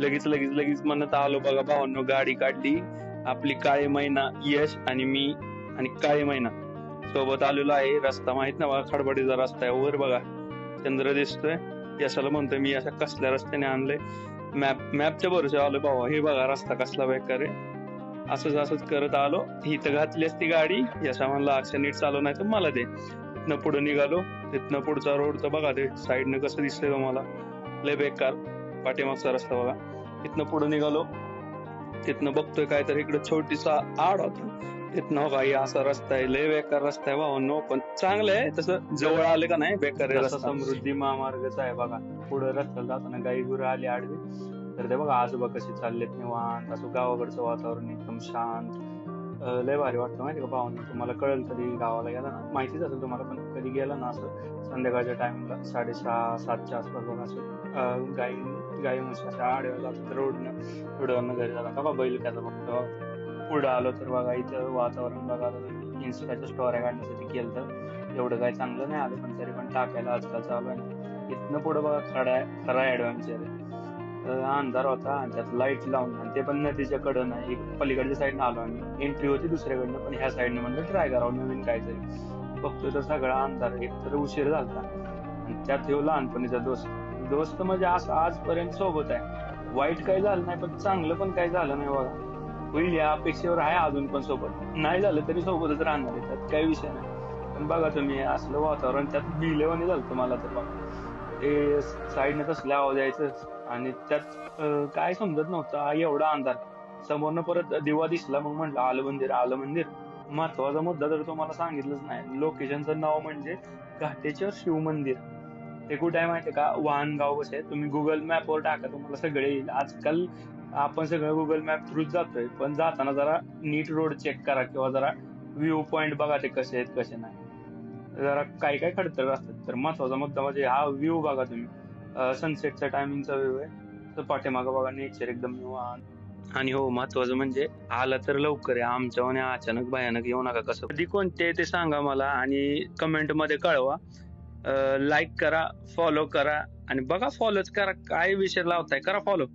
लगेच लगेच लगेच म्हणत आलो बघा भावांनो गाडी काढली. आपली काळे मैना यश आणि मी आणि काळे मैना सोबत आलेलो आहे. रस्ता माहीत ना बघा खडबडीचा रस्ता आहे. वर बघा. चंद्र दिसतोय. यशाला म्हणतोय मी अशा कसल्या रस्त्याने आणलंय? मॅप मॅपच्या भरोशा आलो भावा. हे बघा रस्ता कसला बेकार आहे. असंच असंच करत आलो. इथं घातली असती गाडी. यशा म्हणला अक्षर नीट चालू नाही तर मला दे. तिथनं पुढे निघालो. तिथनं पुढचा रोड तर बघा ते साईडनं कसं दिसतंय तुम्हाला लय बेकार. पाठीमागचा रस्ता बघा. तिथनं पुढे निघालो. तिथनं बघतोय काय तर इकडे छोटीसा आड होता. तिथनं बघा हे असा रस्ता आहे लय बेकार रस्ता आहे भावांनो पण चांगलं आहे. तसं जवळ आले का नाही बेकार आहे रस्ता. समृद्धी महामार्गच आहे बघा. पुढे रस्त्याला जाताना गाई गुरं आली आडवी. तर ते बघा आजोबा कसे चाललेत निवांत. असं गावाकडचं वातावरण एकदम शांत. लय भारी वाटतं माहिती का भावांनो? तुम्हाला कळेल कधी गावाला गेला ना. माहितीच असेल तुम्हाला पण कधी गेला ना असं. संध्याकाळच्या टायमिंगला साडेसहा सातच्या आसपास बघा असं गाई गाई म्हशी अशा आडव्या जातात रोडनं रोडवरनं घरी जातात का बा बैल त्याचा पुढं आलो तर बघा इथं वातावरण बघा इन्स्टाच्या स्टोऱ्या काढण्यासाठी केलं तर एवढं काही चांगलं नाही आलं पण तरी पण टाकायला आजकाल चालू आहे इथनं पुढं बघा खरा खरा ॲडव्हेंचर आहे अंधार होता आणि त्यात लाइट लावून आणि ते पण नदीच्या कडं नाही एक पलीकडच्या साईडनं आलो आम्ही एंट्री होती दुसऱ्याकडनं पण ह्या साईडनं म्हणलं ट्राय करावं नवीन काहीतरी बघतोय तर सगळा अंधार एक तर उशीर झाला आणि त्यात येऊ लहानपणीचा दोस्त. दोस्त म्हणजे असं आजपर्यंत सोबत आहे. वाईट काही झालं नाही पण चांगलं पण काही झालं नाही बघा. होईल या अपेक्षेवर आहे अजून पण सोबत. नाही झालं तरी सोबतच राहणार आहे त्यात काही विषय नाही. पण बघा तुम्ही असलं वातावरण त्यात बिलेवानी झालं तुम्हाला तर बघा. ते साईडने तसले आवाज यायचं आणि त्यात काय समजत नव्हतं. एवढा अंधार. समोरनं परत दिवा दिसला मग म्हटलं आलं मंदिर आलं मंदिर. महत्त्वाचा मुद्दा तर तुम्हाला सांगितलंच नाही. लोकेशनचं नाव म्हणजे घाटेश्वर शिव मंदिर. ते कुठे आहे माहितीये का? वाहनगाव कसं आहे तुम्ही गुगल मॅपवर टाका तुम्हाला सगळे येईल. आजकाल आपण सगळं गुगल मॅप थ्रूच जातोय. पण जाताना जरा नीट रोड चेक करा किंवा जरा व्ह्यू पॉइंट बघा ते कसे आहेत कसे नाही. जरा काय काय खडतर असतात. तर महत्त्वाचा मुद्दा म्हणजे हा व्ह्यू बघा तुम्ही. सनसेटचा टायमिंगचा व्ह्यू आहे. तर पाठीमागं बघा नेचर एकदम निवांत. आणि हो महत्वाचं म्हणजे आला तर लवकर आहे आमच्या अचानक भयानक येऊ नका कसं. कधी कोणते ते सांगा मला आणि कमेंटमध्ये कळवा. लाईक करा फॉलो करा आणि बघा फॉलोच करा काय विषय लावताय करा फॉलो